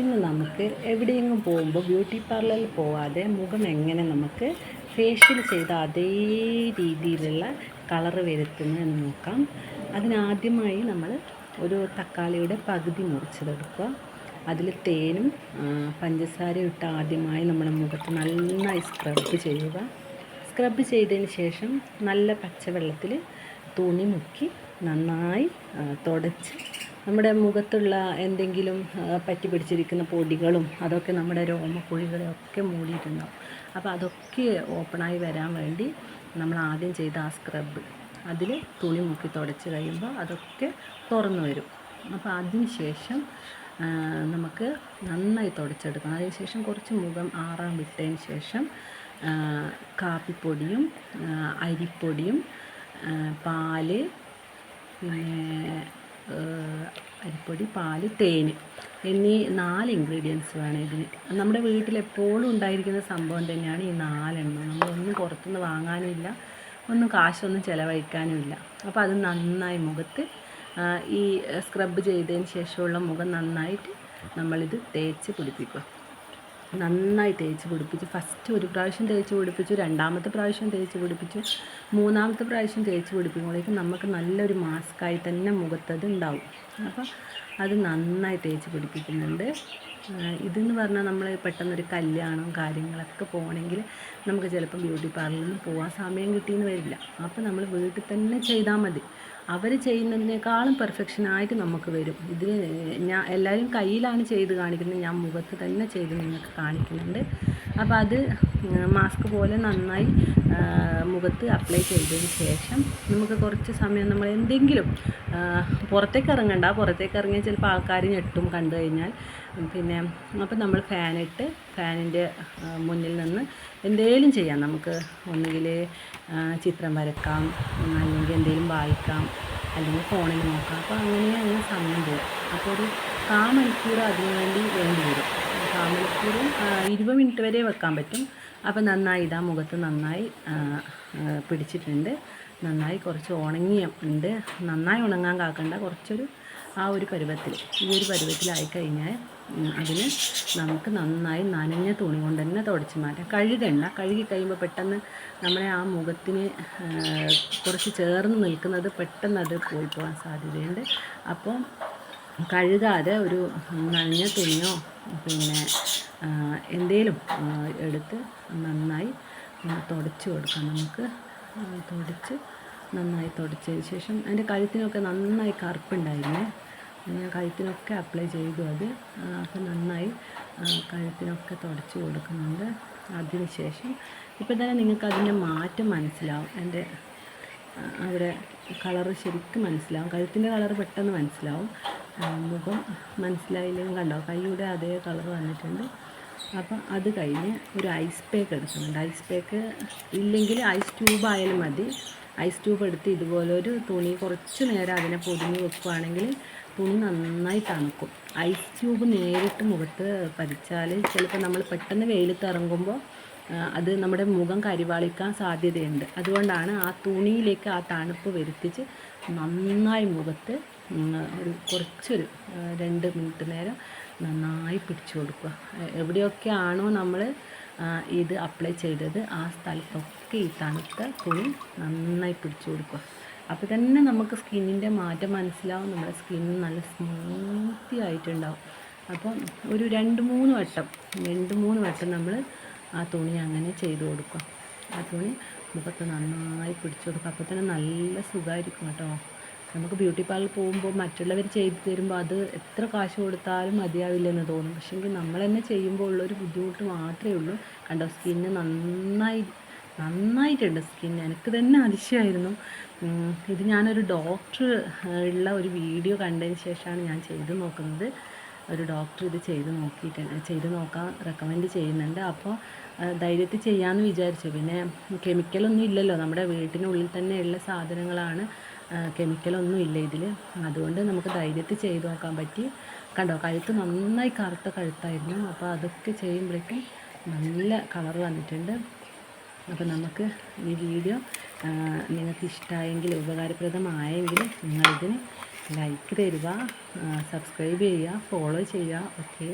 ഇന്ന് നമുക്ക് എവിടെയെങ്കിലും പോകുമ്പോൾ ബ്യൂട്ടി പാർലറിൽ പോവാതെ മുഖം എങ്ങനെ നമുക്ക് ഫേഷ്യൽ ചെയ്ത അതേ രീതിയിലുള്ള കളറ് വരുത്തുന്നു എന്ന് നോക്കാം. അതിനാദ്യമായി നമ്മൾ ഒരു തക്കാളിയുടെ പകുതി മുറിച്ചതെടുക്കുക. അതിൽ തേനും പഞ്ചസാരയും ഇട്ട് ആദ്യമായി നമ്മുടെ മുഖത്ത് നന്നായി സ്ക്രബ് ചെയ്യുക. സ്ക്രബ് ചെയ്തതിന് ശേഷം നല്ല പച്ചവെള്ളത്തിൽ തുണി മുക്കി നന്നായി തുടച്ച് നമ്മുടെ മുഖത്തുള്ള എന്തെങ്കിലും പറ്റി പിടിച്ചിരിക്കുന്ന പൊടികളും അതൊക്കെ നമ്മുടെ രോമക്കുഴികളെയൊക്കെ മൂടിയിട്ടുണ്ടാവും. അപ്പോൾ അതൊക്കെ ഓപ്പണായി വരാൻ വേണ്ടി നമ്മൾ ആദ്യം ചെയ്ത ആ സ്ക്രബ് അതിൽ തുണി മുക്കി തുടച്ച് കഴിയുമ്പോൾ അതൊക്കെ തുറന്നു വരും. അപ്പോൾ അതിന് ശേഷം നമുക്ക് നന്നായി തുടച്ചെടുക്കണം. അതിന് ശേഷം കുറച്ച് മുഖം ആറാൻ വിട്ടതിന് ശേഷം കാപ്പിപ്പൊടിയും അരിപ്പൊടിയും പാൽ പിന്നെ അരിപ്പൊടി പാൽ തേൻ എന്നീ നാല് ഇൻഗ്രീഡിയൻസ് വേണം ഇതിന്. നമ്മുടെ വീട്ടിൽ എപ്പോഴും ഉണ്ടായിരിക്കുന്ന സംഭവം തന്നെയാണ് ഈ നാലെണ്ണം. നമ്മളൊന്നും പുറത്തുനിന്ന് വാങ്ങാനുമില്ല ഒന്നും കാശൊന്നും ചിലവഴിക്കാനും ഇല്ല. അപ്പോൾ അത് നന്നായി മുഖത്ത് ഈ സ്ക്രബ് ചെയ്തതിന് ശേഷമുള്ള മുഖം നന്നായിട്ട് നമ്മളിത് തേച്ച് പിടിപ്പിക്കുക. നന്നായി തേച്ച് പിടിപ്പിച്ചു. ഫസ്റ്റ് ഒരു പ്രാവശ്യം തേച്ച് പിടിപ്പിച്ചു രണ്ടാമത്തെ പ്രാവശ്യം തേച്ച് പിടിപ്പിച്ചു മൂന്നാമത്തെ പ്രാവശ്യം തേച്ച് പിടിപ്പിക്കുമ്പോഴേക്കും നമുക്ക് നല്ലൊരു മാസ്കായി തന്നെ മുഖത്തത് ഉണ്ടാവും. അപ്പോൾ അത് നന്നായി തേച്ച് പിടിപ്പിക്കുന്നുണ്ട്. ഇതെന്ന് പറഞ്ഞാൽ നമ്മൾ പെട്ടെന്നൊരു കല്യാണം കാര്യങ്ങളൊക്കെ പോകണമെങ്കിൽ നമുക്ക് ചിലപ്പോൾ ബ്യൂട്ടി പാർലറിൽ പോകാൻ സമയം കിട്ടിയെന്ന് വരില്ല. അപ്പോൾ നമ്മൾ വീട്ടിൽ തന്നെ ചെയ്താൽ മതി. അവർ ചെയ്യുന്നതിനേക്കാളും പെർഫെക്ഷനായിട്ട് നമുക്ക് വരും. ഇത് ഞാൻ എല്ലാവരും കയ്യിലാണ് ചെയ്ത് കാണിക്കുന്നത്. ഞാൻ മുഖത്ത് തന്നെ ചെയ്ത് നിങ്ങൾക്ക് കാണിക്കുന്നുണ്ട്. അപ്പോൾ അത് മാസ്ക് പോലെ നന്നായി മുഖത്ത് അപ്ലൈ ചെയ്തതിന് ശേഷം നമുക്ക് കുറച്ച് സമയം നമ്മൾ എന്തെങ്കിലും പുറത്തേക്ക് ഇറങ്ങണ്ട. പുറത്തേക്ക് ഇറങ്ങിയാൽ ചിലപ്പോൾ ആൾക്കാർ ഞെട്ടും കണ്ടു കഴിഞ്ഞാൽ. പിന്നെ അപ്പോൾ നമ്മൾ ഫാനിട്ട് ഫാനിന്റെ മുന്നിൽ നിന്ന് എന്തേലും ചെയ്യാം. നമുക്ക് ഒന്നുകിൽ ചിത്രം വരക്കാം അല്ലെങ്കിൽ എന്തെങ്കിലും വായിക്കാം അല്ലെങ്കിൽ ഫോണിൽ നോക്കാം. അപ്പോൾ അങ്ങനെ അങ്ങനെ സമയം പോകും അപ്പോൾ ഒരു കാ മണിക്കൂർ അതിനു വേണ്ടി വരും. കാ മണിക്കൂറും ഇരുപത് മിനിറ്റ് വരെ വെക്കാൻ പറ്റും. അപ്പോൾ നന്നായി ഇതാ മുഖത്ത് നന്നായി പിടിച്ചിട്ടുണ്ട്. നന്നായി കുറച്ച് ഉണങ്ങിയ ഉണ്ട്. നന്നായി ഉണങ്ങാൻ കാക്കണ്ട. കുറച്ചൊരു ആ ഒരു പരുവത്തിൽ ഈ ഒരു പരുവത്തിലായി കഴിഞ്ഞാൽ അതിന് നമുക്ക് നന്നായി നനഞ്ഞ തുണി കൊണ്ട് തന്നെ തുടച്ച് മാറ്റാം. കഴുകണ്ട. കഴുകി കഴിയുമ്പോൾ പെട്ടെന്ന് നമ്മളെ ആ മുഖത്തിന് കുറച്ച് ചേർന്ന് നിൽക്കുന്നത് പെട്ടെന്ന് അത് പോയി പോകാൻ സാധ്യതയുണ്ട്. അപ്പോൾ കഴുകാതെ ഒരു നനഞ്ഞ തുണിയോ പിന്നെ എന്തേലും എടുത്ത് നന്നായി തുടച്ച് കൊടുക്കാം. നമുക്ക് തുടച്ച് നന്നായി തുടച്ചതിന് ശേഷം അതിന്റെ കഴുത്തിനൊക്കെ നന്നായി കറുപ്പുണ്ടായിരുന്നേ. ഞാൻ കഴുത്തിനൊക്കെ അപ്ലൈ ചെയ്തു. അത് അപ്പം നന്നായി കഴുത്തിനൊക്കെ തുടച്ച് കൊടുക്കുന്നുണ്ട്. അതിനുശേഷം ഇപ്പം തന്നെ നിങ്ങൾക്ക് അതിന്റെ മാറ്റം മനസ്സിലാവും. എന്റെ അവിടെ കളറ് ശരിക്കും മനസ്സിലാവും. കഴുത്തിന്റെ കളറ് പെട്ടെന്ന് മനസ്സിലാവും. മുഖം മനസ്സിലായില്ലെങ്കിൽ കണ്ടോ? കൈയുടെ അതേ കളർ വന്നിട്ടുണ്ട്. അപ്പം അത് കഴിഞ്ഞ് ഒരു ഐസ് പേക്ക് എടുക്കുന്നുണ്ട്. ഐസ് പേക്ക് ഇല്ലെങ്കിൽ ഐസ് ട്യൂബ് ആയാലും മതി. ഐസ് ട്യൂബ് എടുത്ത് ഇതുപോലെ ഒരു തുണി കുറച്ച് നേരം അതിനെ പൊതിഞ്ഞ് വെക്കുകയാണെങ്കിൽ തുണി നന്നായി തണുക്കും. ഐസ് ക്യൂബ് നേരിട്ട് മുഖത്ത് പതിച്ചാൽ ചിലപ്പോൾ നമ്മൾ പെട്ടെന്ന് വെയിലത്ത് ഇറങ്ങുമ്പോൾ അത് നമ്മുടെ മുഖം കരിവാളിക്കാൻ സാധ്യതയുണ്ട്. അതുകൊണ്ടാണ് ആ തുണിയിലേക്ക് ആ തണുപ്പ് വരുത്തിച്ച് നന്നായി മുഖത്ത് ഒരു കുറച്ചൊരു രണ്ട് മിനിറ്റ് നേരം നന്നായി പിടിച്ചു കൊടുക്കുക. എവിടെയൊക്കെയാണോ നമ്മൾ ഇത് അപ്ലൈ ചെയ്തത് ആ സ്ഥലത്തൊക്കെ ഈ തണുത്ത തുണി നന്നായി പിടിച്ചു കൊടുക്കുക. അപ്പോൾ തന്നെ നമുക്ക് സ്കിന്നിന്റെ മാറ്റം മനസ്സിലാവും. നമ്മുടെ സ്കിൻ നല്ല സ്മൂത്തി ആയിട്ടുണ്ടാവും. അപ്പം ഒരു രണ്ട് മൂന്ന് വട്ടം രണ്ട് മൂന്ന് വട്ടം നമ്മൾ ആ തുണി അങ്ങനെ ചെയ്ത് കൊടുക്കുക. ആ തുണി മുഖത്ത് നന്നായി പിടിച്ചു കൊടുക്കുക. അപ്പോൾ തന്നെ നല്ല സുഖമായിരിക്കും കേട്ടോ. നമുക്ക് ബ്യൂട്ടി പാർലർ പോകുമ്പോൾ മറ്റുള്ളവർ ചെയ്ത് തരുമ്പോൾ അത് എത്ര കാശ് കൊടുത്താലും മതിയാവില്ലെന്ന് തോന്നും. പക്ഷേങ്കിൽ നമ്മൾ തന്നെ ചെയ്യുമ്പോൾ ഉള്ളൊരു ബുദ്ധിമുട്ട് മാത്രമേ ഉള്ളൂ. കണ്ടോ? സ്കിന്ന് നന്നായി നന്നായിട്ടുണ്ട് സ്കിൻ. എനിക്ക് തന്നെ അതിശയമായിരുന്നു. ഇത് ഞാനൊരു ഡോക്ടർ ഉള്ള ഒരു വീഡിയോ കണ്ടതിന് ശേഷമാണ് ഞാൻ ചെയ്ത് നോക്കുന്നത്. ഒരു ഡോക്ടർ ഇത് ചെയ്ത് നോക്കിയിട്ടുണ്ട് ചെയ്ത് നോക്കാൻ റെക്കമെൻഡ് ചെയ്യുന്നുണ്ട്. അപ്പോൾ ധൈര്യത്തിൽ ചെയ്യാമെന്ന് വിചാരിച്ചു. പിന്നെ കെമിക്കലൊന്നും ഇല്ലല്ലോ. നമ്മുടെ വീട്ടിനുള്ളിൽ ഉള്ള സാധനങ്ങളാണ് കെമിക്കലൊന്നും ഇല്ല ഇതിൽ അതുകൊണ്ട് നമുക്ക് ധൈര്യത്തിൽ ചെയ്ത് നോക്കാൻ പറ്റി. കണ്ടോ കഴുത്ത് നന്നായി കറുത്ത കഴുത്തായിരുന്നു. അപ്പോൾ അതൊക്കെ ചെയ്യുമ്പോഴേക്കും നല്ല കളർ വന്നിട്ടുണ്ട്. അപ്പോൾ നമുക്ക് ഈ വീഡിയോ നിങ്ങൾക്ക് ഇഷ്ടമായെങ്കിൽ ഉപകാരപ്രദമായെങ്കിൽ നിങ്ങളിതിന് ലൈക്ക് തരിക സബ്സ്ക്രൈബ് ചെയ്യുക ഫോളോ ചെയ്യുക ഓക്കെ